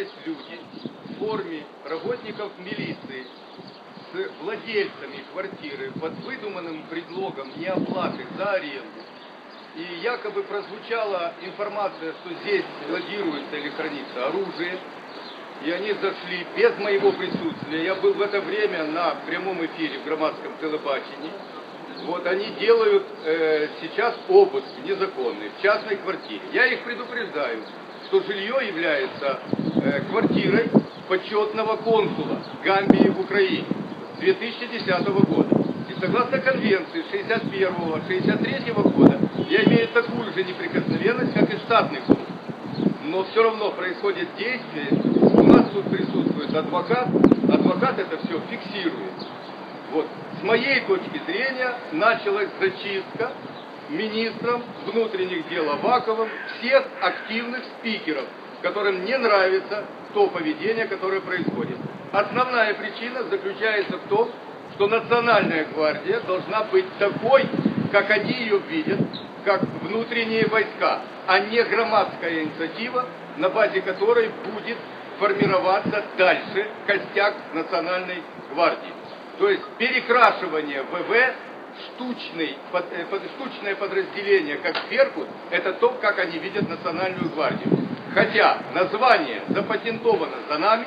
встречались люди в форме работников милиции с владельцами квартиры под выдуманным предлогом неоплаты за аренду. И якобы прозвучала информация, что здесь складируется или хранится оружие. И они зашли без моего присутствия. Я был в это время на прямом эфире в громадском телебачении. Вот они делают э, сейчас обыск незаконный в частной квартире. Я их предупреждаю, что жилье является э, квартирой почетного консула Гамбии в Украине с 2010 года. И согласно конвенции 61-63 года я имею такую же неприкосновенность, как и штатный консул. Но все равно происходит действие. У нас тут присутствует адвокат. Адвокат это все фиксирует. Вот. С моей точки зрения началась зачистка министром внутренних дел Аваковым всех активных спикеров, которым не нравится то поведение, которое происходит. Основная причина заключается в том, что Национальная гвардия должна быть такой, как они ее видят, как внутренние войска, а не громадская инициатива, на базе которой будет формироваться дальше костяк Национальной гвардии. То есть перекрашивание ВВ штучный, под, э, под, штучное подразделение, как Беркут, это то, как они видят Национальную гвардию. Хотя название запатентовано за нами,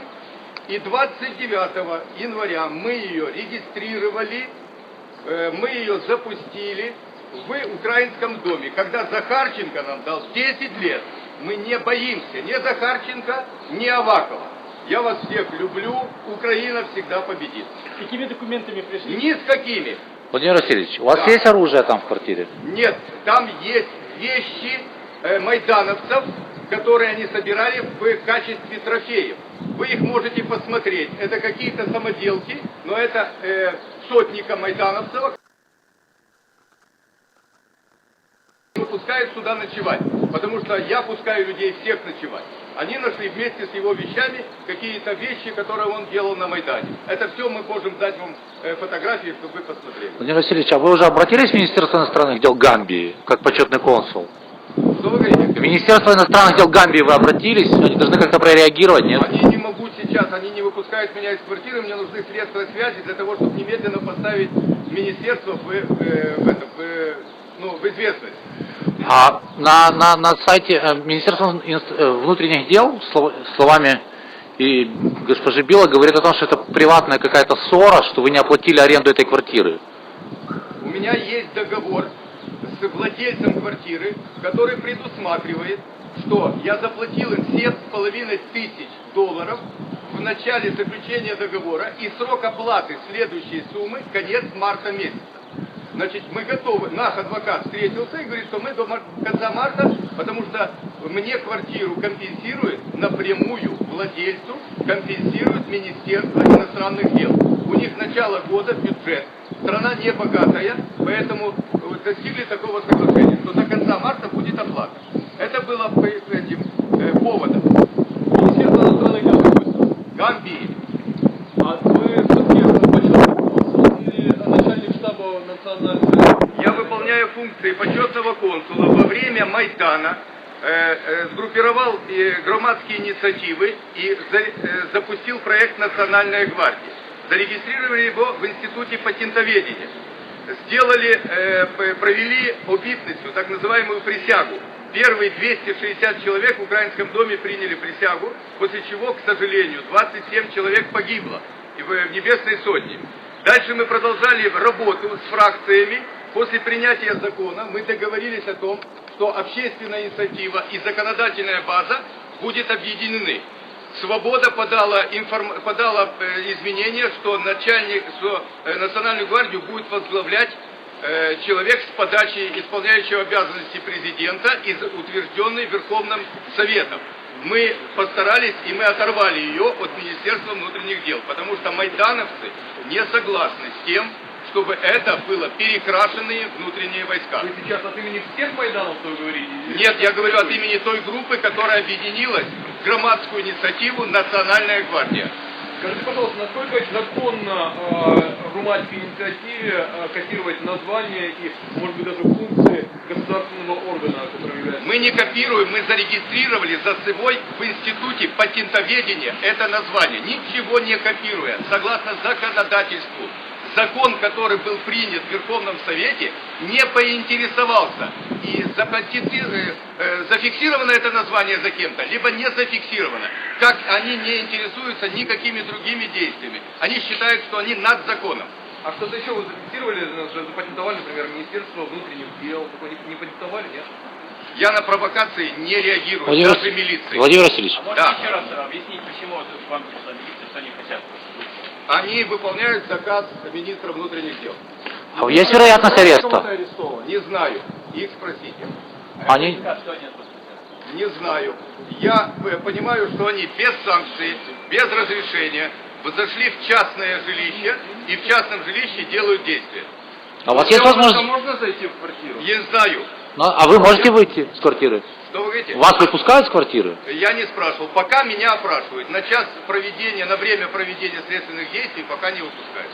и 29 января мы ее регистрировали, э, мы ее запустили в Украинском доме, когда Захарченко нам дал 10 лет. Мы не боимся ни Захарченко, ни Авакова. Я вас всех люблю, Украина всегда победит. С какими документами пришли? Ни с какими. Владимир Васильевич, у вас Да. есть оружие там в квартире? Нет, там есть вещи э, майдановцев, которые они собирали в качестве трофеев. Вы их можете посмотреть. Это какие-то самоделки, но это э, сотника майдановцев. Пускают сюда ночевать, потому что я пускаю людей всех ночевать. Они нашли вместе с его вещами какие-то вещи, которые он делал на Майдане. Это все мы можем дать вам э, фотографии, чтобы вы посмотрели. Владимир Васильевич, а вы уже обратились в Министерство иностранных дел Гамбии, как почетный консул? Что вы говорите? В Министерство иностранных дел Гамбии вы обратились? Они должны как-то прореагировать, нет? Они не могут сейчас, они не выпускают меня из квартиры, мне нужны средства связи для того, чтобы немедленно поставить министерство в, э, в, это, в, э, ну, в известность. А на, на, на сайте э, Министерства э, внутренних дел слов- словами и госпожи Билла говорит о том, что это приватная какая-то ссора, что вы не оплатили аренду этой квартиры. У меня есть договор с владельцем квартиры, который предусматривает, что я заплатил им 7,5 тысяч долларов в начале заключения договора и срок оплаты следующей суммы конец марта месяца. Значит, мы готовы, наш адвокат встретился и говорит, что мы до конца марта, потому что мне квартиру компенсирует напрямую владельцу, компенсирует Министерство иностранных дел. У них начало года бюджет. Страна не богатая, поэтому достигли такого соглашения, что до конца марта будет оплата. Это было по этим э, поводом. Министерство иностранных дел какое? Гамбии. А вы все-таки почетный консул или начальник штаба национального? Я функции почетного консула во время Майдана, э, э, сгруппировал громадские инициативы и э, запустил проект Национальная гвардия. Зарегистрировали его в Институте патентоведения. Сделали, провели обитницу, так называемую присягу. Первые 260 человек в Украинском доме приняли присягу, после чего, к сожалению, 27 человек погибло в Небесной Сотне. Дальше мы продолжали работу с фракциями. После принятия закона мы договорились о том, что общественная инициатива и законодательная база будет объединены. Свобода подала, информ- подала э, изменения, что начальник, что э, Национальную гвардию будет возглавлять э, человек с подачи исполняющего обязанности президента и за- утвержденный Верховным Советом. Мы постарались и мы оторвали ее от Министерства внутренних дел, потому что майдановцы не согласны с тем, чтобы это было перекрашенные внутренние войска. Вы сейчас от имени всех майдановцев говорите? Нет, я говорю от имени той группы, которая объединилась в громадскую инициативу «Национальная гвардия». Скажите, пожалуйста, насколько законно э, в румынской инициативе э, копировать название и, может быть, даже функции государственного органа, которым является... Мы не копируем, мы зарегистрировали за собой в институте патентоведения это название, ничего не копируя, согласно законодательству. Закон, который был принят в Верховном Совете, не поинтересовался, и э, э, зафиксировано это название за кем-то, либо не зафиксировано. Как они не интересуются никакими другими действиями. Они считают, что они над законом. А что-то еще вы зафиксировали, запатентовали, например, Министерство внутренних дел, такое не, патентовали, нет? Я на провокации не реагирую, Владимир, даже милиции. Владимир Васильевич, А Да. можете еще раз объяснить, почему вам пришла милиция, что они хотят? Они выполняют заказ министра внутренних дел. а есть вероятность ареста? Не знаю. Их спросите. Они... Что они? Не знаю. Я э, понимаю, что они без санкций, без разрешения зашли в частное жилище и в частном жилище делают действия. А у вас есть возможность... можно зайти в квартиру? Не знаю. Ну, А вы можете выйти с квартиры? Что вы говорите? Вас выпускают с квартиры? Я не спрашивал. Пока меня опрашивают. На час проведения, на время проведения следственных действий пока не выпускают.